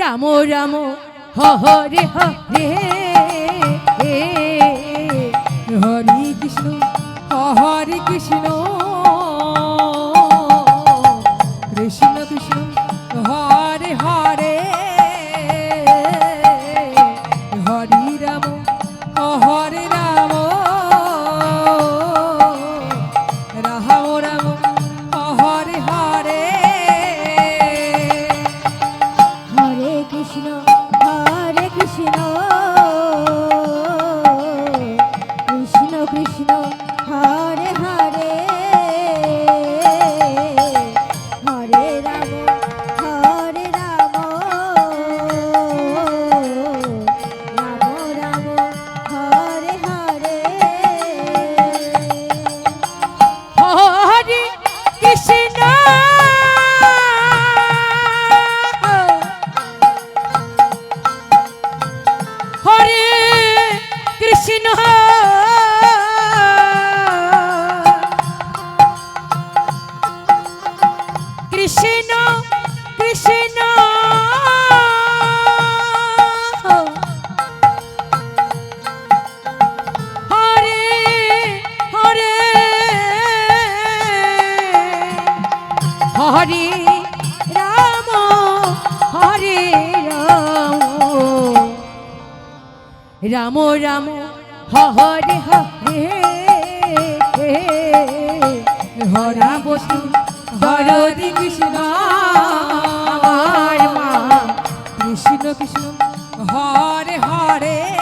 রাম রাম হরে হরে হরে কৃষ্ণ হরে কৃষ্ণ। হরে রাম হরে রাম। রাম রাম হরে হরে হরা বসু হরদি কৃষ্ণ কৃষ্ণ কৃষ্ণ হরে হরে, হরি।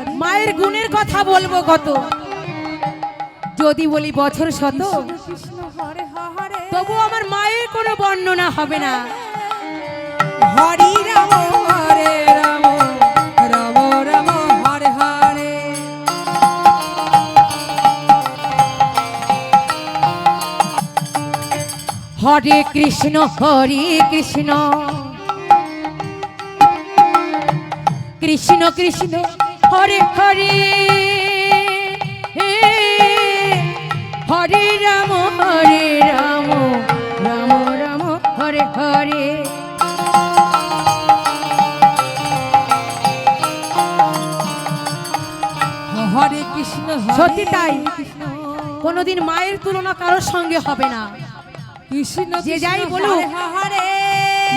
মায়ের গুণের কথা বলব কত? যদি বলি বছর শত, তবু আমার মায়ের কোনো বর্ণনা হবে না। হরি রাম, হরে রাম হরে হরে। হরে কৃষ্ণ হরে কৃষ্ণ। কৃষ্ণ কৃষ্ণ। হরে হরে হরে রাম হরে রাম রাম রাম হরে হরে। হরে কৃষ্ণ সত্যি তাই। কোনোদিন মায়ের তুলনা কারোর সঙ্গে হবে না। কৃষ্ণ যে যাই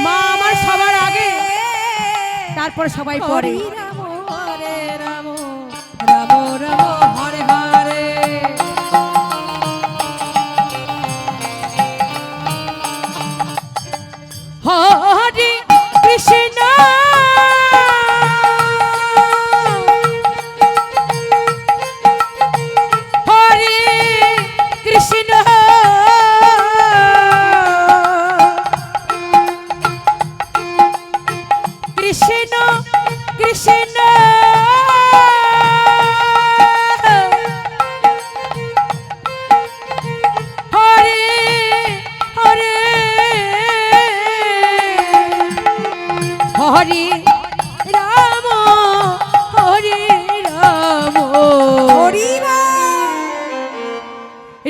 মা আমার সবার আগে তারপর সবাই পরে।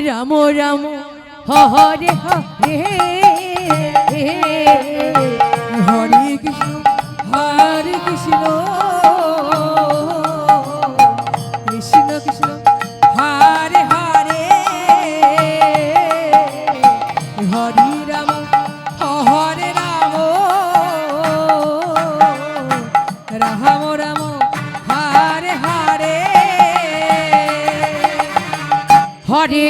রাম হরে হরে হরে কৃষ্ণ হরে কৃষ্ণ।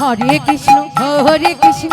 হরে কৃষ্ণ হরি কৃষ্ণ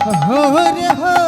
হরে হরে